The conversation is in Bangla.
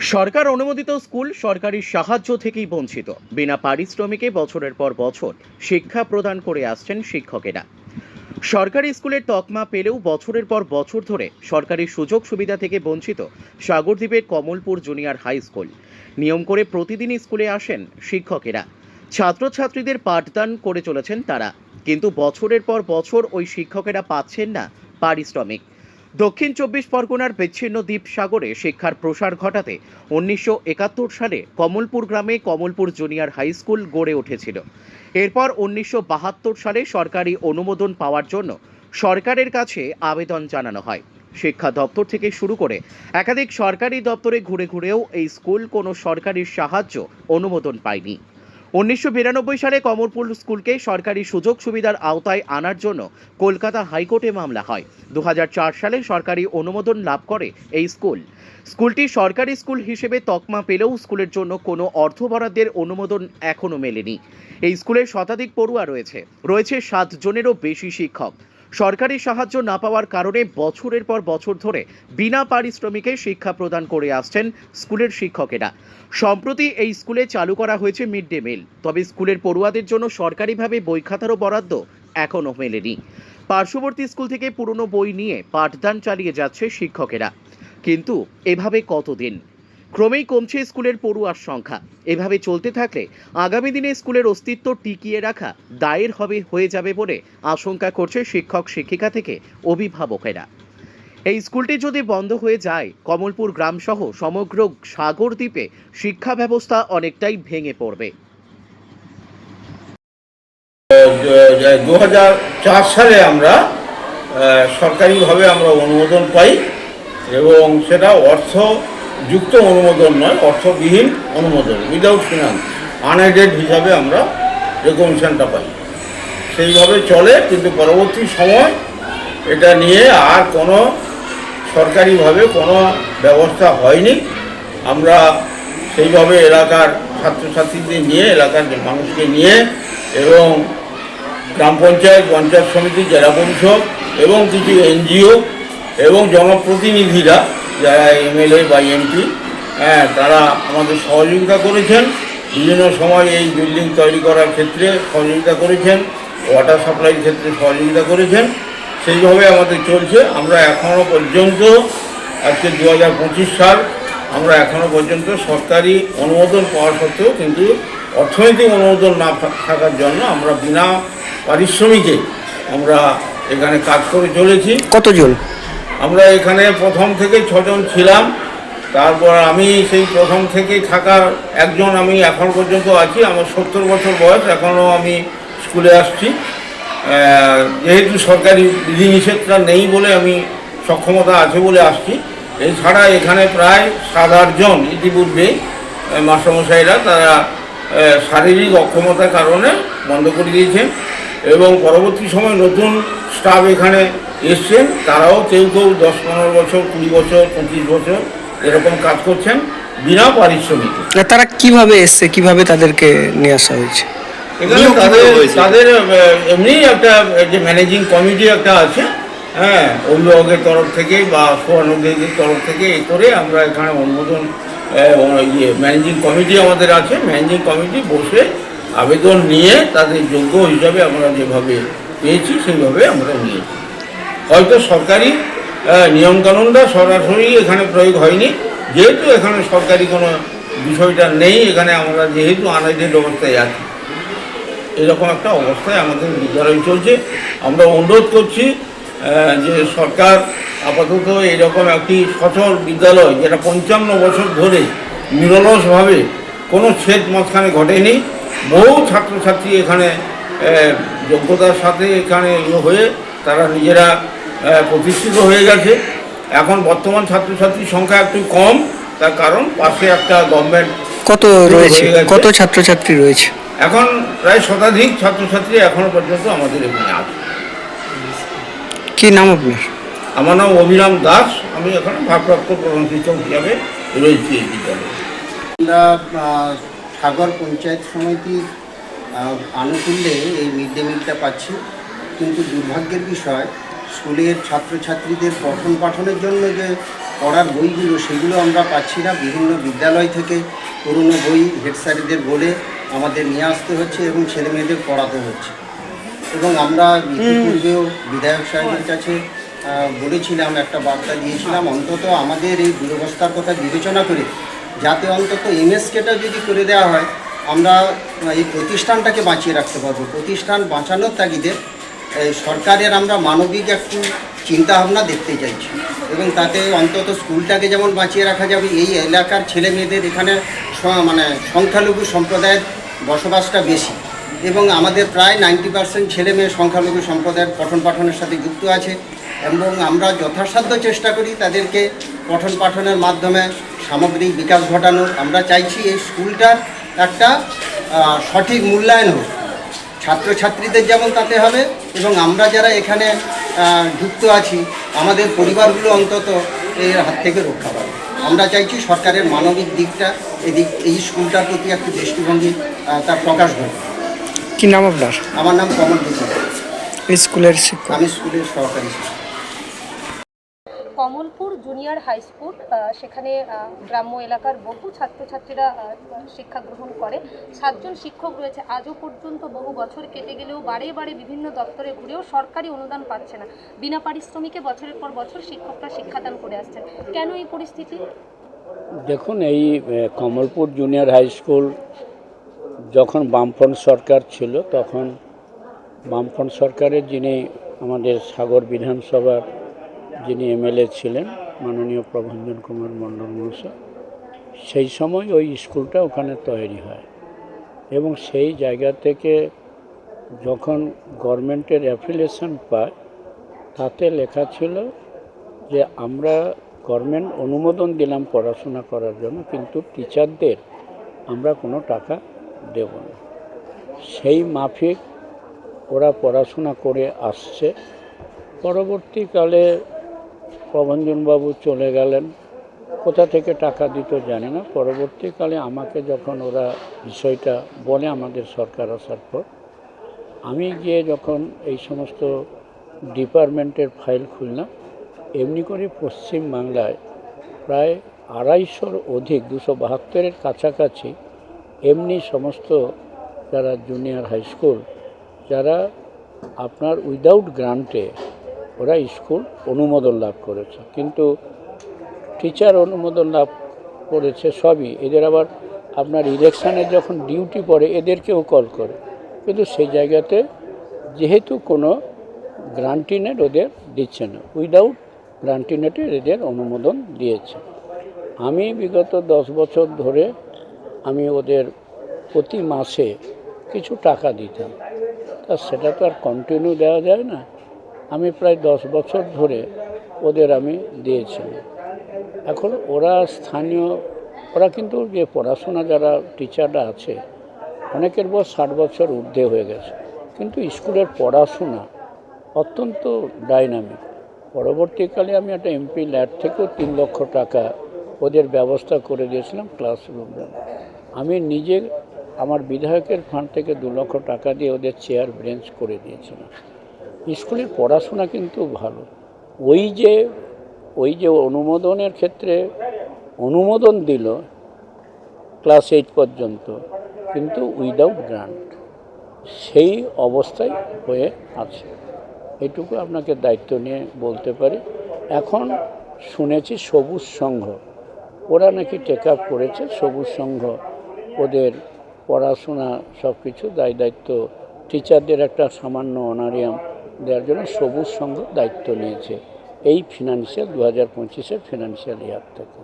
সরকার অনুমোদিত স্কুল সরকারি সাহায্য থেকেই বঞ্চিত। বিনা পারিশ্রমিকে বছরের পর বছর শিক্ষা প্রদান করে আসছেন শিক্ষকেরা। সরকারি স্কুলের তকমা পেলেও বছরের পর বছর ধরে সরকারি সুযোগ সুবিধা থেকে বঞ্চিত সাগরদ্বীপের কমলপুর জুনিয়র হাই স্কুল। নিয়ম করে প্রতিদিন স্কুলে আসেন শিক্ষকেরা। ছাত্রছাত্রীদের পাঠদান করে চলেছেন তারা। কিন্তু বছরের পর বছর ওই শিক্ষকেরা পাচ্ছেন না পারিশ্রমিক। দক্ষিণ চব্বিশ পরগনার বিচ্ছিন্ন দ্বীপ সাগরে শিক্ষার প্রসার ঘটাতে উনিশশো একাত্তর সালে কমলপুর গ্রামে কমলপুর জুনিয়র হাই স্কুল গড়ে উঠেছিল। এরপর উনিশশো বাহাত্তর সালে সরকারি অনুমোদন পাওয়ার জন্য সরকারের কাছে আবেদন জানানো হয়। শিক্ষা দপ্তর থেকে শুরু করে একাধিক সরকারি দপ্তরে ঘুরে ঘুরেও এই স্কুল কোনো সরকারি সাহায্য অনুমোদন পায়নি। উনিশশো বিরানব্বই সালে কমরপুর স্কুলকে সরকারি সুযোগ সুবিধার আওতায় আনার জন্য কলকাতা হাইকোর্টে মামলা হয়। দু হাজার চার সালে সরকারি অনুমোদন লাভ করে এই স্কুল। স্কুলটি সরকারি স্কুল হিসেবে তকমা পেলেও স্কুলের জন্য কোনো অর্থ বরাদ্দের অনুমোদন এখনও মেলেনি। এই স্কুলের শতাধিক পড়ুয়া রয়েছে। রয়েছে সাতজনেরও বেশি শিক্ষক। সরকারি সাহায্য না পাওয়ার কারণে বছরের পর বছর ধরে বিনা পারিশ্রমিকে শিক্ষা প্রদান করে আসছেন স্কুলের শিক্ষকেরা। সম্প্রতি এই স্কুলে চালু করা হয়েছে মিড ডে মিল, তবে স্কুলের পড়ুয়াদের জন্য সরকারিভাবে বই খাতারও বরাদ্দ এখনও মেলেনি। পার্শ্ববর্তী স্কুল থেকে পুরনো বই নিয়ে পাঠদান চালিয়ে যাচ্ছে শিক্ষকেরা। কিন্তু এভাবে কতদিন? ক্রমেই কমছে স্কুলের পড়ুয়ার সংখ্যা। এভাবে চলতে থাকলে আগামী দিনে স্কুলের অস্তিত্ব টিকিয়ে রাখা দায়ের হবে, হয়ে যাবে বলে আশঙ্কা করছে শিক্ষক শিক্ষিকা থেকে অভিভাবকেরা। এই স্কুলটি যদি বন্ধ হয়ে যায়, কমলপুর গ্রামসহ সমগ্র সাগর দ্বীপে শিক্ষা ব্যবস্থা অনেকটাই ভেঙে পড়বে। দু হাজার চার সালে আমরা সরকারিভাবে আমরা অনুমোদন পাই এবং সেটা অর্থযুক্ত অনুমোদন নয়, অর্থবিহীন অনুমোদন। উইদাউট ফিনান্স আনএডেড হিসাবে আমরা রেকমিশনটা পাই। সেইভাবে চলে, কিন্তু পরবর্তী সময় এটা নিয়ে আর কোনো সরকারিভাবে কোনো ব্যবস্থা হয়নি। আমরা সেইভাবে এলাকার ছাত্রছাত্রীদের নিয়ে, এলাকার মানুষকে নিয়ে এবং গ্রাম পঞ্চায়েত পঞ্চায়েত সমিতি, জেলা পরিষদ এবং কিছু এনজিও এবং জনপ্রতিনিধিরা যারা এমএলএ বা এমপি হ্যাঁ তারা আমাদের সহযোগিতা করেছেন। বিভিন্ন সময় এই বিল্ডিং তৈরি করার ক্ষেত্রে সহযোগিতা করেছেন ওয়াটার সাপ্লাইয়ের ক্ষেত্রে সহযোগিতা করেছেন। সেইভাবে আমাদের চলছে। আমরা এখনও পর্যন্ত, আজকে দু হাজার পঁচিশ সাল, আমরা এখনও পর্যন্ত সরকারি অনুমোদন পাওয়া সত্ত্বেও কিন্তু অর্থনৈতিক অনুমোদন না থাকার জন্য আমরা বিনা পারিশ্রমিকে আমরা এখানে কাজ করে চলেছি। কতজন? আমরা এখানে প্রথম থেকে ছজন ছিলাম। তারপর আমি সেই প্রথম থেকেই থাকার একজন আমি এখন পর্যন্ত আছি। আমার সত্তর বছর বয়স এখনও আমি স্কুলে আসছি। যেহেতু সরকারি বিধিনিষেধটা নেই বলে আমি সক্ষমতা আছে বলে আসছি। এছাড়া এখানে প্রায় সাত আটজন ইতিপূর্বে মাস্টারমশাইরা তারা শারীরিক অক্ষমতার কারণে বন্ধ করে দিয়েছেন। এবং পরবর্তী সময় নতুন স্টাফ এখানে এসছেন তারাও কেউ কেউ দশ পনেরো বছর কুড়ি বছর পঁচিশ বছর এরকম কাজ করছেন বিনা পারিশ্রমিকে। না, তারা কীভাবে এসছে কীভাবে তাদেরকে নিয়ে আসা হয়েছে? এখানে তাদের তাদের এমনি একটা যে ম্যানেজিং কমিটি একটা আছে হ্যাঁ অভিভাবকের তরফ থেকে বা সুবর্ণদের তরফ থেকে এ করে আমরা এখানে অনুমোদন ইয়ে ম্যানেজিং কমিটি আমাদের আছে। ম্যানেজিং কমিটি বসে আবেদন নিয়ে তাদের যোগ্য হিসাবে আমরা যেভাবে পেয়েছি সেইভাবে আমরা নিয়েছি। হয়তো সরকারি নিয়মকানুনটা সরাসরি এখানে প্রয়োগ হয়নি। যেহেতু এখানে সরকারি কোনো বিষয়টা নেই, এখানে আমরা যেহেতু আনাইডেড অবস্থায় আছি। এরকম একটা অবস্থায় আমাদের বিদ্যালয় চলছে। আমরা অনুরোধ করছি যে সরকার আপাতত এরকম একটি সচল বিদ্যালয়, যেটা পঞ্চান্ন বছর ধরে নিরলসভাবে কোনো ছেদ মাঝখানে ঘটেনি, বহু ছাত্রছাত্রী এখানে যোগ্যতার সাথে এখানে ইয়ে হয়ে তারা নিজেরা প্রতিষ্ঠিত হয়ে গেছে। এখন বর্তমান ছাত্রছাত্রীর সংখ্যা একটু কম তার কারণ পাশে একটা গভর্নমেন্ট কত রয়েছে? কত ছাত্রছাত্রী রয়েছে? এখন প্রায় শতাধিক ছাত্রছাত্রী এখনও পর্যন্ত আমাদের এখানে আছে। কি নাম আপনার? আমার নাম অভিরাম দাস। আমি এখানে ভারপ্রাপ্ত প্রধান শিক্ষক হিসাবে রয়েছি এই বিদ্যালয়ে। আমরা সাগর পঞ্চায়েত সমিতির আনুকূল্যে এই মিড ডে মিলটা পাচ্ছি। কিন্তু দুর্ভাগ্যের বিষয় স্কুলের ছাত্রছাত্রীদের পঠন পাঠনের জন্য যে পড়ার বইগুলো সেগুলো আমরা পাচ্ছি না। বিভিন্ন বিদ্যালয় থেকে পুরনো বই হেড স্যারদের বলে আমাদের নিয়ে আসতে হচ্ছে এবং ছেলে মেয়েদের পড়াতে হচ্ছে। এবং আমরা ইতিপূর্বেও বিধায়ক সাহেবের কাছে বলেছিলাম একটা বার্তা দিয়েছিলাম। অন্তত আমাদের এই দুরবস্থার কথা বিবেচনা করে যাতে অন্তত এমএসকেটা যদি করে দেওয়া হয় আমরা এই প্রতিষ্ঠানটাকে বাঁচিয়ে রাখতে পারব। প্রতিষ্ঠান বাঁচানোর তাগিদে সরকারের আমরা মানবিক একটু চিন্তাভাবনা দেখতে চাইছি। এবং তাতে অন্তত স্কুলটাকে যেমন বাঁচিয়ে রাখা যাবে, এই এলাকার ছেলে মেয়েদের এখানে মানে সংখ্যালঘু সম্প্রদায়ের বসবাসটা বেশি। এবং আমাদের প্রায় নাইনটি পার্সেন্ট ছেলে মেয়ে সংখ্যালঘু সম্প্রদায়ের পঠন পাঠনের সাথে যুক্ত আছে। এবং আমরা যথাসাধ্য চেষ্টা করি তাদেরকে পঠন পাঠনের মাধ্যমে সামগ্রিক বিকাশ ঘটানোর। আমরা চাইছি এই স্কুলটার একটা সঠিক মূল্যায়ন হোক। ছাত্রছাত্রীদের যেমন তাতে হবে এবং আমরা যারা এখানে যুক্ত আছি আমাদের পরিবারগুলো অন্তত এর হাত থেকে রক্ষা পাবে। আমরা চাইছি সরকারের মানবিক দিকটা এদিক এই স্কুলটার প্রতি একটি দৃষ্টিভঙ্গি তার প্রকাশ ঘটবে কি নাম আপনার? আমার নাম কমল এই স্কুলের শিক্ষক। আমি স্কুলের সহকারী শিক্ষক। কমলপুর জুনিয়র হাই স্কুল সেখানে গ্রাম্য এলাকার বহু ছাত্রছাত্রীরা শিক্ষা গ্রহণ করে। সাতজন শিক্ষক রয়েছে। আজও পর্যন্ত বহু বছর কেটে গেলেও বারে বারে বিভিন্ন দপ্তরে ঘুরেও সরকারি অনুদান পাচ্ছে না। বিনা পারিশ্রমিকে বছরের পর বছর শিক্ষকরা শিক্ষাদান করে আসছেন। কেন এই পরিস্থিতি? দেখুন, এই কমলপুর জুনিয়র হাই স্কুল যখন বামফ্রন্ট সরকার ছিল, তখন বামফ্রন্ট সরকারের যিনি আমাদের সাগর বিধানসভার যিনি এমএলএ ছিলেন, মাননীয় প্রভঞ্জন কুমার মণ্ডল মহাশয়, সেই সময় ওই স্কুলটা ওখানে তৈরি হয়। এবং সেই জায়গা থেকে যখন গভর্নমেন্টের অ্যাফিলিয়েশন পায়, তাতে লেখা ছিল যে আমরা গভর্নমেন্ট অনুমোদন দিলাম পড়াশোনা করার জন্য, কিন্তু টিচারদের আমরা কোনো টাকা দেব না। সেই মাফিক ওরা পড়াশোনা করে আসছে। পরবর্তীকালে প্রভঞ্জনবাবু চলে গেলেন। কোথা থেকে টাকা দিত জানি না। পরবর্তীকালে আমাকে যখন ওরা বিষয়টা বলে আমাদের সরকার আসার পর, আমি গিয়ে যখন এই সমস্ত ডিপার্টমেন্টের ফাইল খুললাম, এমনি করে পশ্চিম বাংলায় প্রায় আড়াইশোর অধিক, দুশো বাহাত্তরের কাছাকাছি এমনি সমস্ত যারা জুনিয়র হাই স্কুল যারা আপনার উইদাউট গ্রান্টে ওরা স্কুল অনুমোদন লাভ করেছে। কিন্তু টিচার অনুমোদন লাভ করেছে সবই। এদের আবার আপনার ইলেকশানে যখন ডিউটি পড়ে, এদেরকেও কল করে। কিন্তু সেই জায়গাতে যেহেতু কোনো গ্রান্টিনেট ওদের দিচ্ছে না উইদাউট গ্রান্টিনেটে এদের অনুমোদন দিয়েছে। আমি বিগত দশ বছর ধরে আমি ওদের প্রতি মাসে কিছু টাকা দিতাম। তা সেটা তো আর কন্টিনিউ দেওয়া যায় না। আমি প্রায় দশ বছর ধরে ওদের আমি দিয়েছিলাম এখন ওরা স্থানীয়, ওরা কিন্তু যে পড়াশোনা যারা টিচাররা আছে, অনেকের বয়স ষাট বছর ঊর্ধ্বে হয়ে গেছে। কিন্তু স্কুলের পড়াশোনা অত্যন্ত ডাইনামিক। পরবর্তীকালে আমি একটা এমপি ল্যাড থেকেও তিন লক্ষ টাকা ওদের ব্যবস্থা করে দিয়েছিলাম ক্লাসরুম আমি নিজে আমার বিধায়কের ফান্ড থেকে দু লক্ষ টাকা দিয়ে ওদের চেয়ার ব্রেঞ্চ করে দিয়েছিলাম। স্কুলের পড়াশোনা কিন্তু ভালো। ওই যে ওই যে অনুমোদনের ক্ষেত্রে অনুমোদন দিল ক্লাস এইট পর্যন্ত, কিন্তু উইদাউট গ্রান্ট। সেই অবস্থায় হয়ে আছে। এটুকু আপনাকে দায়িত্ব নিয়ে বলতে পারি। এখন শুনেছি সবুজ সংঘ। ওরা নাকি টেক আপ করেছে সবুজ সংঘ। ওদের পড়াশোনা সব কিছু দায় দায়িত্ব টিচারদের একটা সামান্য অনারিয়াম দেওয়ার জন্য সবুজ সংঘ দায়িত্ব নিয়েছে। এই ফিনান্সিয়াল দু হাজার পঁচিশের ফিনান্সিয়াল ইয়ার থেকে।